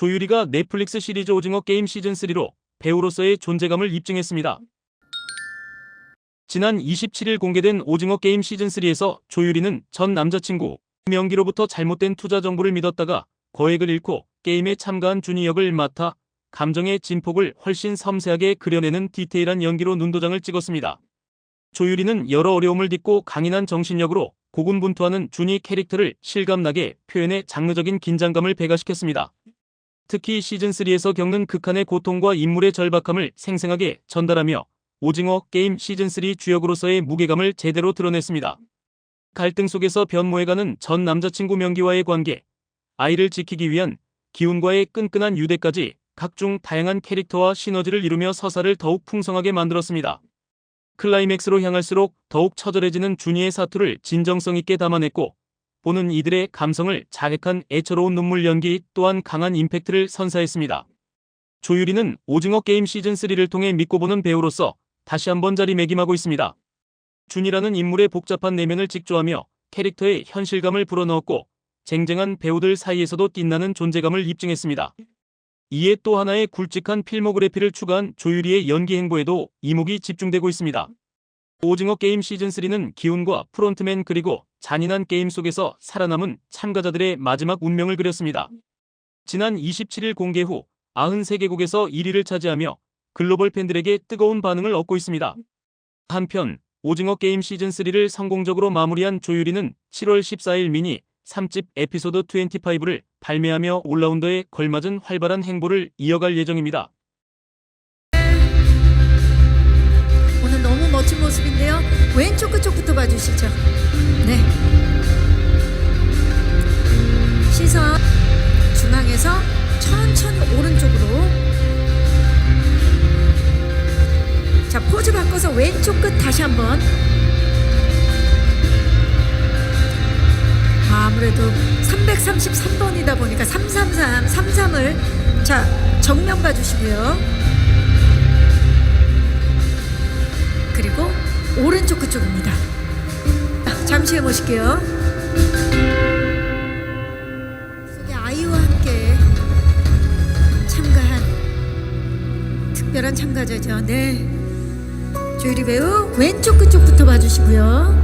조유리가 넷플릭스 시리즈 오징어 게임 시즌3로 배우로서의 존재감을 입증했습니다. 지난 27일 공개된 오징어 게임 시즌3에서 조유리는 전 남자친구 명기로부터 잘못된 투자 정보를 믿었다가 거액을 잃고 게임에 참가한 준이 역을 맡아 감정의 진폭을 훨씬 섬세하게 그려내는 디테일한 연기로 눈도장을 찍었습니다. 조유리는 여러 어려움을 딛고 강인한 정신력으로 고군분투하는 준이 캐릭터를 실감나게 표현해 장르적인 긴장감을 배가시켰습니다. 특히 시즌3에서 겪는 극한의 고통과 인물의 절박함을 생생하게 전달하며 오징어 게임 시즌3 주역으로서의 무게감을 제대로 드러냈습니다. 갈등 속에서 변모해가는 전 남자친구 명기와의 관계, 아이를 지키기 위한 기운과의 끈끈한 유대까지 각종 다양한 캐릭터와 시너지를 이루며 서사를 더욱 풍성하게 만들었습니다. 클라이맥스로 향할수록 더욱 처절해지는 준이의 사투를 진정성 있게 담아냈고 보는 이들의 감성을 자극한 애처로운 눈물 연기 또한 강한 임팩트를 선사했습니다. 조유리는 오징어 게임 시즌3를 통해 믿고 보는 배우로서 다시 한번 자리매김하고 있습니다. 준이라는 인물의 복잡한 내면을 직조하며 캐릭터의 현실감을 불어넣었고 쟁쟁한 배우들 사이에서도 빛나는 존재감을 입증했습니다. 이에 또 하나의 굵직한 필모그래피를 추가한 조유리의 연기 행보에도 이목이 집중되고 있습니다. 오징어 게임 시즌3는 기운과 프론트맨 그리고 잔인한 게임 속에서 살아남은 참가자들의 마지막 운명을 그렸습니다. 지난 27일 공개 후 93개국에서 1위를 차지하며 글로벌 팬들에게 뜨거운 반응을 얻고 있습니다. 한편 오징어 게임 시즌3를 성공적으로 마무리한 조유리는 7월 14일 미니 3집 에피소드 25를 발매하며 올라운더에 걸맞은 활발한 행보를 이어갈 예정입니다. 그쪽부터 봐주시죠. 네. 시선 중앙에서 천천히 오른쪽으로. 자 포즈 바꿔서 왼쪽 끝 다시 한번. 아무래도 333번이다 보니까 333, 33을 자 정면 봐주시고요. 그리고 오른쪽 그쪽입니다. 아, 잠시 후에 모실게요. 속에 아이와 함께 참가한 특별한 참가자죠. 네. 조유리 배우 왼쪽 그쪽부터 봐주시고요.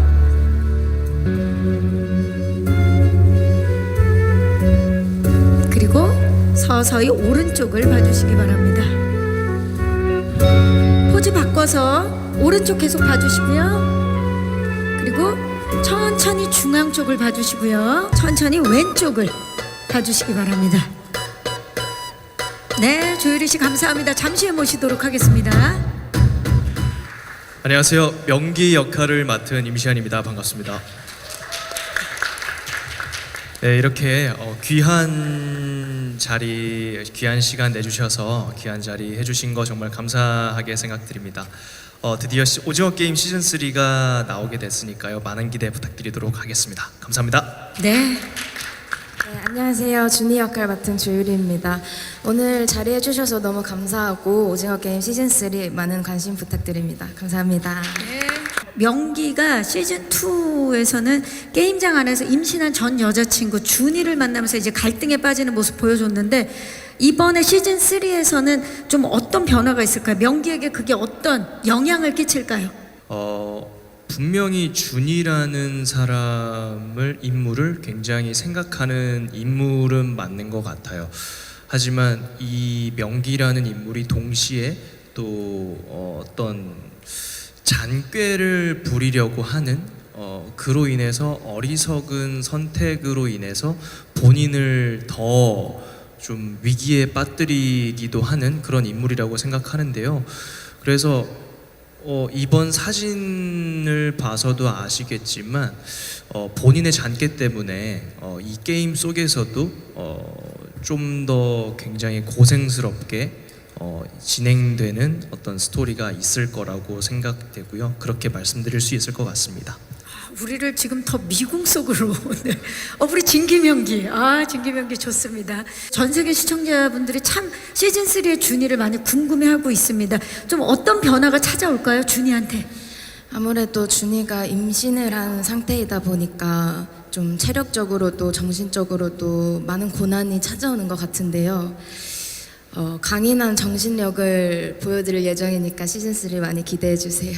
그리고 서서히 오른쪽을 봐주시기 바랍니다. 포즈 바꿔서 오른쪽 계속 봐주시고요. 그리고 천천히 중앙 쪽을 봐주시고요. 천천히 왼쪽을 봐주시기 바랍니다. 네, 조유리 씨 감사합니다. 잠시 후에 모시도록 하겠습니다. 안녕하세요. 명기 역할을 맡은 임시안입니다. 반갑습니다. 네, 이렇게 어, 귀한 자리, 귀한 시간 내주셔서 귀한 자리 해주신 거 정말 감사하게 생각드립니다. 어, 드디어 시- 오징어 게임 시즌 3가 나오게 됐으니까요. 많은 기대 부탁드리도록 하겠습니다. 감사합니다. 네. 네, 안녕하세요. 준이 역할 맡은 조유리입니다. 오늘 자리해 주셔서 너무 감사하고 오징어 게임 시즌 3 많은 관심 부탁드립니다. 감사합니다. 명기가 시즌 2에서는 게임장 안에서 임신한 전 여자친구 준이를 만나면서 이제 갈등에 빠지는 모습 보여줬는데 이번에 시즌 3에서는 좀 어떤 변화가 있을까요? 명기에게 그게 어떤 영향을 끼칠까요? 어, 분명히 준이라는 사람을 인물을 굉장히 생각하는 인물은 맞는 것 같아요. 하지만 이 명기라는 인물이 동시에 또 어, 어떤 잔꾀를 부리려고 하는 어, 그로 인해서 어리석은 선택으로 인해서 본인을 더 좀 위기에 빠뜨리기도 하는 그런 인물이라고 생각하는데요. 그래서 어, 이번 사진을 봐서도 아시겠지만 어, 본인의 잔꾀 때문에 어, 이 게임 속에서도 어, 좀 더 굉장히 고생스럽게 어, 진행되는 어떤 스토리가 있을 거라고 생각되고요. 그렇게 말씀드릴 수 있을 것 같습니다. 우리를 지금 더 미궁 속으로 네. 어 우리 진기명기 아 진기명기 좋습니다 전 세계 시청자분들이 참 시즌 3의 준이를 많이 궁금해하고 있습니다 좀 어떤 변화가 찾아올까요 준이한테 아무래도 준이가 임신을 한 상태이다 보니까 좀 체력적으로도 정신적으로도 많은 고난이 찾아오는 것 같은데요. 어, 강인한 정신력을 보여드릴 예정이니까 시즌 3 많이 기대해 주세요.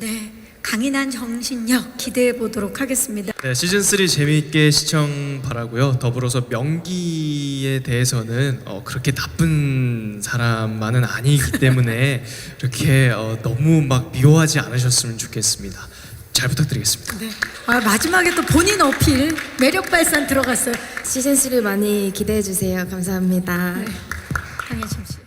네, 강인한 정신력 기대해 보도록 하겠습니다. 네, 시즌 3 재미있게 시청 바라고요. 더불어서 명기에 대해서는 어, 그렇게 나쁜 사람만은 아니기 때문에 이렇게 어, 너무 막 미워하지 않으셨으면 좋겠습니다. 잘 부탁드리겠습니다. 네. 아, 마지막에 또 본인 어필 매력 발산 들어갔어요. 시즌 3 많이 기대해 주세요. 감사합니다. 강혜심 씨.